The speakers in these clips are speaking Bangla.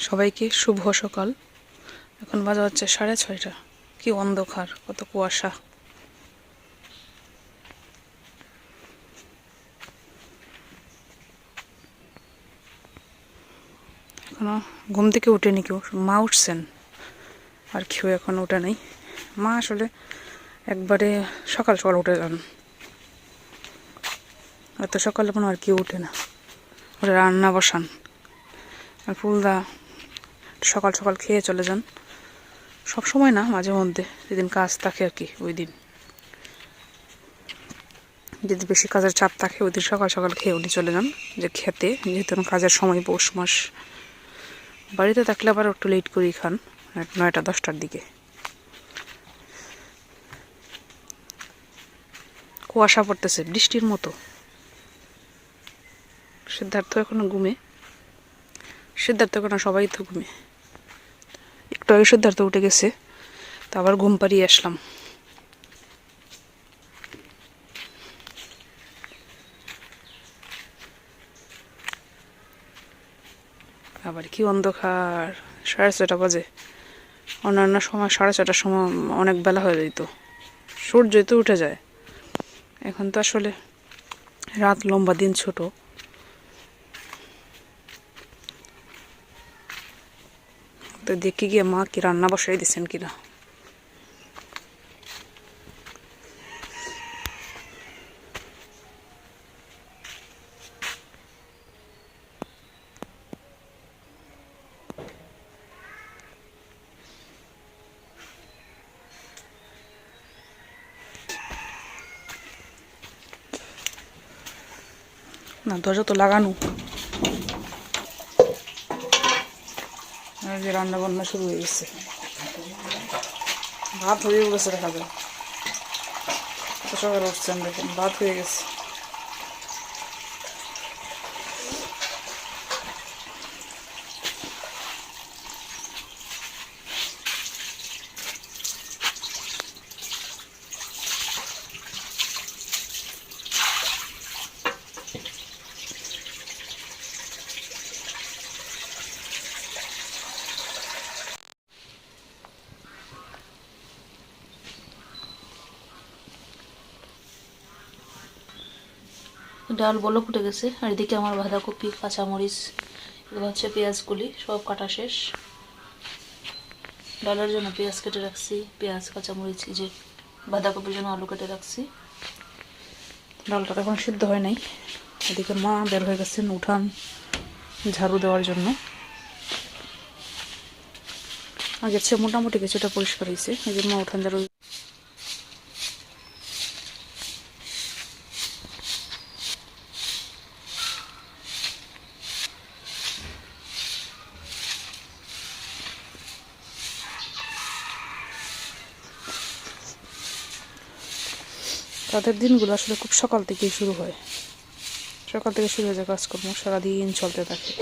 সবাইকে শুভ সকাল। এখন বাজা হচ্ছে সাড়ে ছয়টা। কি অন্ধকার, কত কুয়াশা। এখনও ঘুম থেকে উঠেনি কেউ। মা উঠছেন। আর কেউ এখন উঠে নাই। মা আসলে একবারে সকাল সকাল উঠে যান। এত সকালে কোনো আর কেউ উঠে না। ওরা রান্না বসান। আর ফুলদা সকাল সকাল খেয়ে চলে যান। সব সময় না, মাঝে মধ্যে। যেদিন কাজ থাকে আর কি, ওই দিন। যদি বেশি কাজের চাপ থাকে, ওই দিন সকাল সকাল খেয়ে উনি চলে যান। যে খেতে, যেহেতু কাজের সময়, পৌষ মাস। বাড়িতে থাকলে আবার একটু লেট করেই খান নয়টা, দশটার দিকে। কুয়াশা পড়তেছে, বৃষ্টির মতো। সিদ্ধার্থ এখনও ঘুমে। সিদ্ধার্থ কেন সবাই তো ঘুমে। একটু আগে সিদ্ধার্থ উঠে গেছে, তো আবার ঘুম পাড়িয়ে আসলাম। আবার কি অন্ধকার, সাড়ে ছটা বাজে। অন্যান্য সময় সাড়ে ছটার সময় অনেক বেলা হয়ে যেত। সূর্যই তো উঠে যায়। এখন তো আসলে রাত লম্বা দিন ছোট। তো দেখি গিয়ে মা কি রান্না বসাই দিচ্ছেন কিনা। না দরজা তো লাগানো। আর যে রান্না বান্না শুরু হয়ে গেছে ভাত হয়ে গেছে দেখা যায় কত সকালে উঠছেন দেখেন ভাত হয়ে গেছে ডাল বলো ফুটে গেছে। আর এদিকে আমার বাঁধাকপি, কাঁচামরিচ এগুলো হচ্ছে পেঁয়াজগুলি, সব কাটা শেষ। ডালের জন্য পেঁয়াজ কেটে রাখছি, পেঁয়াজ, কাঁচামরিচ যে বাঁধাকপির জন্য আলু কেটে রাখছি। ডালটা এখন সিদ্ধ হয় নাই। এদিকে মা বের হয়ে গেছেন উঠান ঝাড়ু দেওয়ার জন্য। আগের চেয়ে মোটামুটি কিছুটা পরিষ্কার হয়েছে। এই যে মা উঠান ঝাড়ু তাদের দিনগুলো আসলে খুব সকাল থেকেই শুরু হয়। সকাল থেকে শুরু হয়ে যায় কাজকর্ম, সারাদিন চলতে থাকে।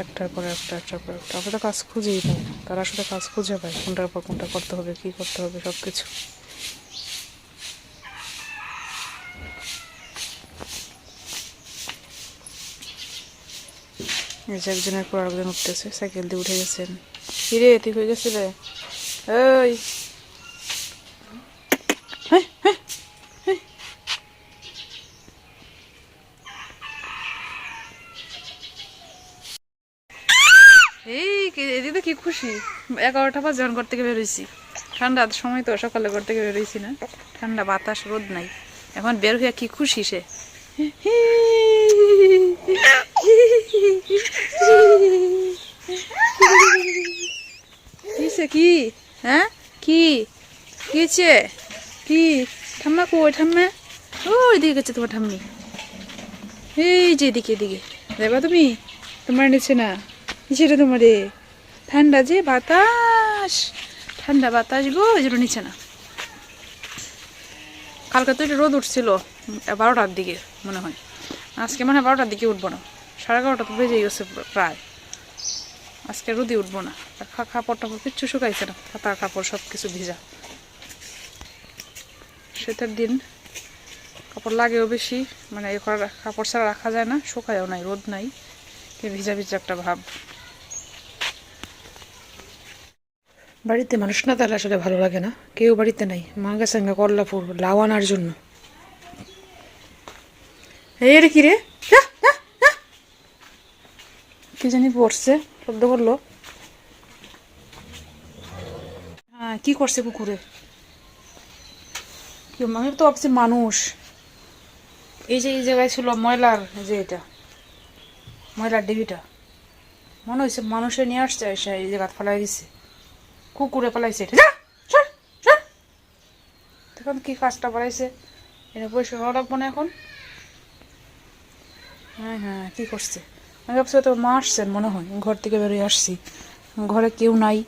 একটার পর একটা, একটার পর একটা। আমরা তো কাজ খুঁজেই পাই তারা আসলে কাজ খুঁজে পায়, কোনটার পর কোনটা করতে হবে, কী করতে হবে সব কিছু এই যে একজনের পর আরেকজন উঠতেছে, সাইকেল দিয়ে উঠে গেছেন। কিরে তুই হয়ে গেছিলে ওই এই কি- এদিকে কি খুশি এগারোটা বাজে যখন ঘর থেকে বেরোইছি। ঠান্ডার সময় তো, সকালে ঘর থেকে বেরোইছি না। ঠান্ডা বাতাস, রোদ নাই। এখন বের হইয়া কি খুশি সে? কি? হ্যাঁ? কি? কিছে কি? ঠাম্মা কই ঠাম্মা? ওই দিকে গেছে তোমার ঠাম্মি। এই যে এদিকে এদিকে। দেবা তুমি? তোমার নিচে না? নিচেটা তোমারে। ঠান্ডা যে বাতাস, ঠান্ডা বাতাস গো ওই জন্য নিচে না। কালকে তো একটু রোদ উঠছিল বারোটার দিকে মনে হয়। আজকে মনে হয় বারোটার দিকে উঠবো না। সাড়ে এগারোটা তো বেজে গেছে প্রায়। আজকে রোদই উঠবো না। আর কাপড় টাপড় কিচ্ছু শুকাইছে না। পাতা, কাপড় সব কিছু ভিজা। শীতের দিন কাপড় লাগেও বেশি। মানে এ কাপড় ছাড়া রাখা যায় না। শুকায়ও নাই, রোদ নাই। ভিজা ভিজা একটা ভাব। বাড়িতে মানুষ না তাহলে আসলে ভালো লাগে না। কেউ বাড়িতে নাই। মা গেছে গা কল্লাপুর লাউ আনার জন্য। এই রে কি রে। কি জানি পড়ছে, শব্দ করল। হ্যাঁ কি করছে পুকুরে? কি আমি তো ভাবছি মানুষ। এই যে, এই জায়গায় ছিল ময়লার যে এটা। ময়লার ডিবিটা। মনে হয়েছে মানুষে নিয়ে আসছে এই জায়গা ফেলাই দিছে কুকুরে পালাইছে। তখন কি কাজটা পালাইছে। এটা পয়সা হওয়া লাগবো না এখন। হ্যাঁ হ্যাঁ কি করছে? আমি ভাবছি তো মা আসছেন মনে হয়। ঘর থেকে বেরিয়ে আসছি। ঘরে কেউ নাই।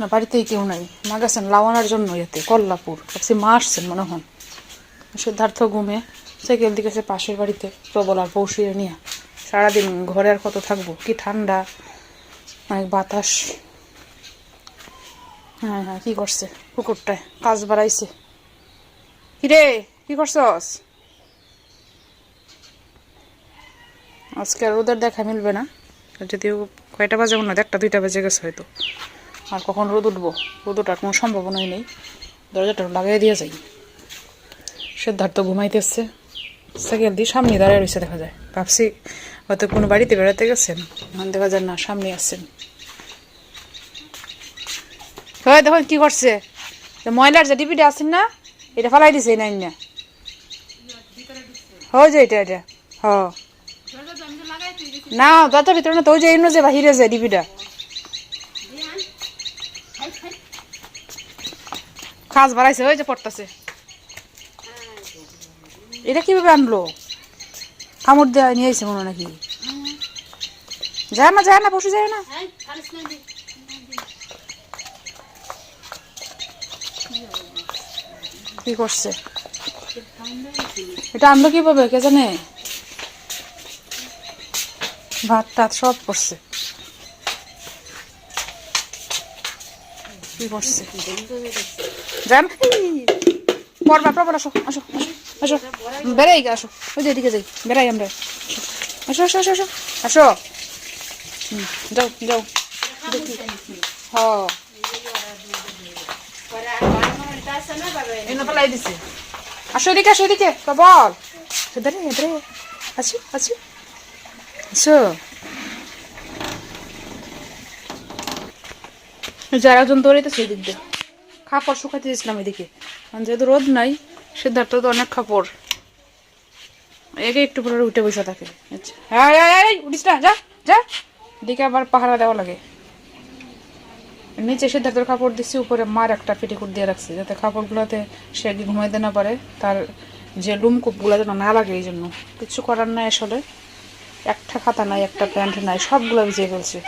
না বাড়িতেই কেউ নাই। মা গেছেন লাওয়ানার জন্য এতে কল্লাপুর। ভাবছি মা আসছেন মনে হন সিদ্ধার্থ ঘুমে, সাইকেল দিকে সে পাশের বাড়িতে, প্রবল আর পৌষিয়ে নিয়ে। সারাদিন ঘরে আর কত থাকব? কি ঠান্ডা। অনেক বাতাস। হ্যাঁ হ্যাঁ কি করছে? কুকুরটায় কাজ বাড়াইছে। কিরে, কি করছস? আজকে আর রোদের দেখা মিলবে না। যদিও কয়টা বাজে মনে হয় একটা দুইটা বেজে গেছে হয়তো। আর কখন রোদ উঠবো? রোদ ওঠার কোনো সম্ভাবনাই নেই। দরজাটা লাগাই দিয়ে যাই। সিদ্ধার্থ ঘুমাইতেছে। সাইকেল দিয়ে সামনে দাঁড়িয়ে রয়েছে, দেখা যায়। ভাবছি হয়তো কোনো বাড়িতে বেড়াতে গেছেন। দেখা যায় না সামনে আসছেন হয়, দেখুন কি করছে। ময়লার যে ডিপিটা আছেন না, এটা ফেলাই দিছে না হয় যে এটা এটা। হ না দরজার ভিতরে না তো যে এমন যে বাহিরে যে ডিপিটা। কাজ বাড়াইছে, ওই যে পড়তেছে। এটা কীভাবে আনলো? কামড় দেওয়া নিয়ে এসে মনে নাকি? যায় না যায় না, বসে যায় না। কি করছে। এটা আনলো কীভাবে কে জানে? ভাত টাত সব করছে। কি করছে? যান আসো আসো আসো আসো। বেড়াই গে আসো। ওই যে এদিকে যাই বেড়াই আমরা। আসো আসো আসো আসো। আসো। হুম, যাও যাও। দেখি হ। এনে ফেলাই দিছে। আসো এদিকে আসো এদিকে, প্রবল। এদারে এদারে আছো আছো আসো যারা জন দৌড়াইতেছে এদিক দিয়ে। খাপড় শুকাতে দিয়েছিলাম এদিকে। যেহেতু রোদ নাই, সিদ্ধার্থ তো অনেক খাপড়। একে একটু পরে উঠে বসে থাকে। আচ্ছা। হ্যাঁ উঠিস না, যা যা। এদিকে আবার পাহারা দেওয়া লাগে। নিচে সে সিদ্ধার্থের কাপড় দিচ্ছি উপরে মার একটা পেটিকুট দিয়ে রাখছি, যাতে কাপড়গুলোতে সে ঘুমাইতে না পারে, তার যে লুমকুপগুলো যেন না লাগে এই জন্য কিছু করার নাই আসলে, একটা খাতা নাই, একটা প্যান্ট নাই, সবগুলো ভিজিয়ে ফেলছে।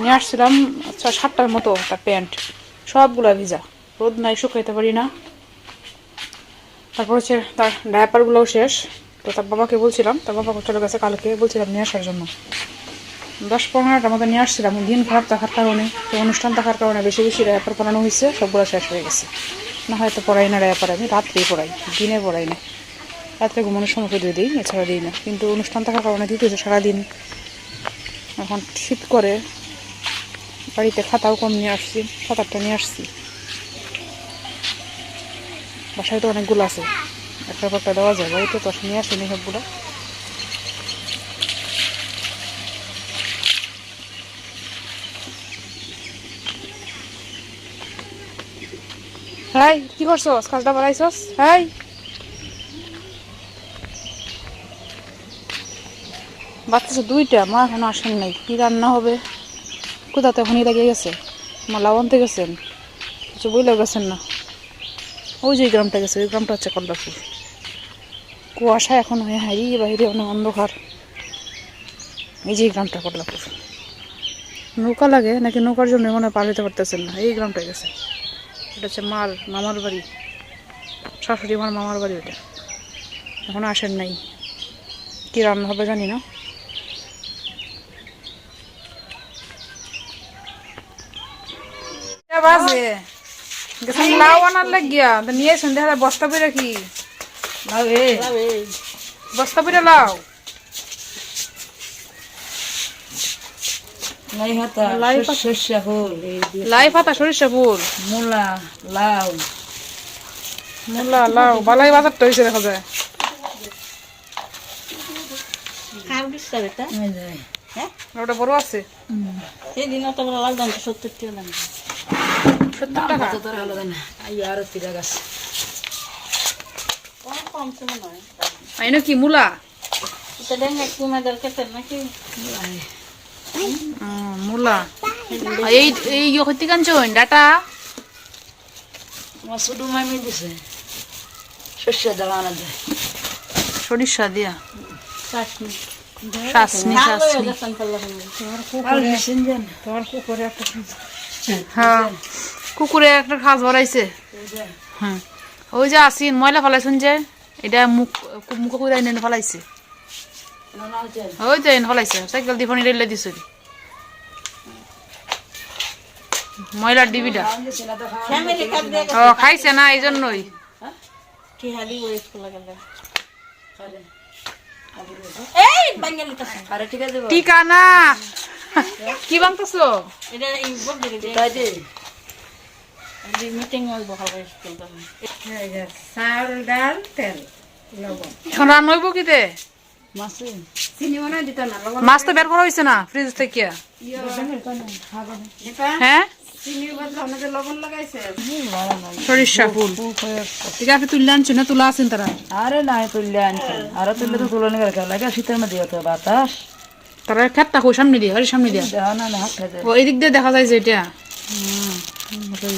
নিয়ে আসছিলাম আচ্ছা সাতটার মতো তার প্যান্ট, সবগুলো ভিজা। রোদ নাই, শুকাইতে পারি না। তারপর হচ্ছে তার ডায়াপারগুলোও শেষ। তো তার বাবাকে বলছিলাম, তার বাবা চলে গেছে কালকে বলছিলাম নিয়ে আসার জন্য। দশ পনেরোটার মতো নিয়ে আসছিলাম। দিন খারাপ থাকার কারণে তো অনুষ্ঠান থাকার কারণে বেশি বেশি র্যাপার পড়ানো হয়েছে, সবগুলো শেষ হয়ে গেছে। না হয়তো পড়াই না, র্যাপার আমি রাত্রেই পড়াই, দিনে পড়াই না। রাত্রে ঘুমানোর সময় দিয়ে দিই, এছাড়া দিই না। কিন্তু অনুষ্ঠান থাকার কারণে দিতেছে সারাদিন। এখন শীত করে, বাড়িতে খাতাও কম নিয়ে আসছি আটটা নিয়ে আসছি। বাসায় তো অনেকগুলো আছে। একটা একটা দেওয়া যায়, বাড়িতে তো নিয়ে আসেনি সবগুলো। হাই, কি করছস? কাজটা বাড়াইছস হাই। বাচ্চা দুইটা, মা এখন আসেন নাই। কি রান্না হবে? কোথাতে এখনই লাগিয়ে গেছে? মা লাবণতে গেছেন? কিছু বইলেও গেছেন না। ওই যে গ্রামটা গেছে, ওই গ্রামটা হচ্ছে কল্লাপুর। কুয়াশা এখন হয়ে হারিয়ে বাইরে অনেক অন্ধকার। এই যে গ্রামটা, কল্লাপুর। নৌকা লাগে, নাকি নৌকার জন্য মনে হয় পার হইতে পারতেছেন না। এই গ্রামটা গেছে। এটা হচ্ছে মার মামার বাড়ি। শাশুড়ি মার মামার বাড়ি ওটা। এখন আসেন নাই। কি রান্না হবে জানি না। বাজে। গেছেন লাউ আনার লাগিয়া। তো নিয়ে এসেন দেখা বস্তা পেরে কি? বস্তা পেরে লাউ। লাই লাই শস্য- ফুল লাই পাতা সরিষা ফুল। মূলা লাউ। মূলা লাউ বালাই বাজারটা হয়েছে দেখা যায়। হ্যাঁ? ওটা বড় আছে? সেদিন অত বড় লাগদাম তো সত্তর টাকা দাম। সত্তর টাকা? কত তোর আলাদা না আই আরও তিরা গাছ। কম আইনো কি মূলা? এটা ক্ষেতের নাকি? মূলা। এই এই ইয়ে হইতে ডাটা। মামি দিছে। যায় সরিষা দিয়া। চাটনি শাসনি শাসনি। হ্যাঁ কুকুরে একটা খাস ভরাইছে। হ্যাঁ। ওই যে আসিন ময়লা ফেলাইছুন যে এটা মুখ মুখ করে ফেলাইছে। ওই তো এনে ফেলাইছে সাইকেল দিয়ে ফোন রেলে দিছে। ময়লার ডিবিটা। ফ্যামিলি কার্ড দিয়ে ও খাইছে না এই জন্যই কি হালি ওই স্কুল গেলে এই বাঙ্গালি কাছে আরে ঠিক আছে টিকা না। কি বাংতেছো? এখন রান্না হইব কি দে মাছে। তো বের করা হয়েছে না ফ্রিজ থেকে হ্যাঁ চিনির বদলে আমাদের লবণ লাগাইছে। সরিষা ফুল। ঠিক আছে তুললে আনছো না তুলা আছেন তারা আরে নাই তুললে আনছে। আরও তুললে তো তুলনে করে লাগে শীতের মধ্যে হতো বাতাস। তারা খেতটা কই সামনে দিয়ে সামনে ও এদিক দেখা যায় যে এটা মানে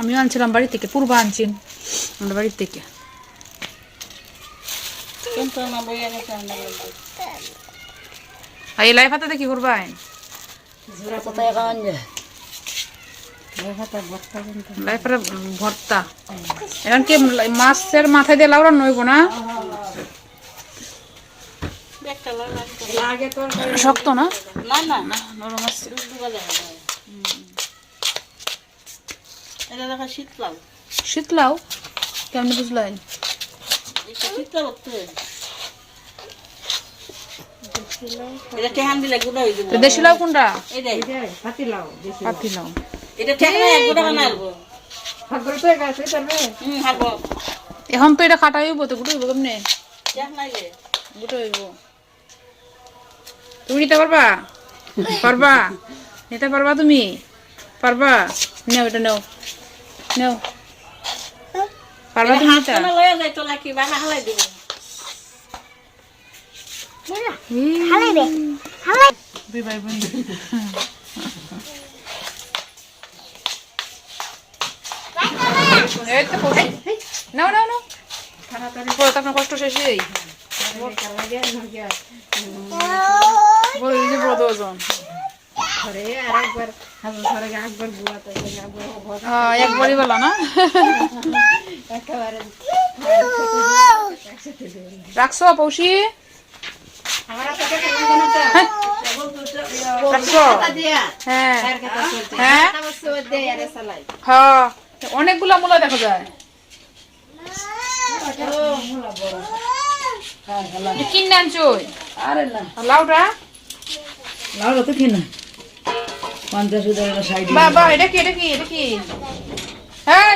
আমিও আনছিলাম বাড়ি থেকে পূর্ব আনছি আমরা বাড়ির থেকে। এই লাই পাতাতে কি করবা জোড়া কোথায় খাওয়ান যায় লাই পাতা ভর্তা এখন কি মাছের মাথায় দিয়ে লাউরা নইব না? শক্ত না? না না নরম আছে। শীত লাউ? কেমন বুঝলেন? দেশি লাউ কোনটা? পাতি লাউ এখন তো এটা কাটা তো গুটো হইব কেমনে? গুটো হইব। তুমি নিতে পারবা? পারবা? নিতে পারবা তুমি? পারবা? নেও এটা নেও। নেও। পারবা তুমি হাত নিতে লয়ে যায় তোলা কি বানা হালাই দিব? দুই ভাই বোন এই তো নাও নাও নাও। পরে তো আপনার কষ্ট শেষই বলে দিয়েছে ব্রত ওজন। ঘরে আর একবার হ্যাঁ, একবারই বলা না? রাখছো পৌষি? হ্যাঁ। হ্যাঁ। হ্যাঁ? অনেকগুলা মূলা দেখা যায়। কিনে আনছো লাউটা? লাউ তো কিনা। পঞ্চাশ হাজার সাইড বাবা এটা কি এটা কি এটা কি? হ্যাঁ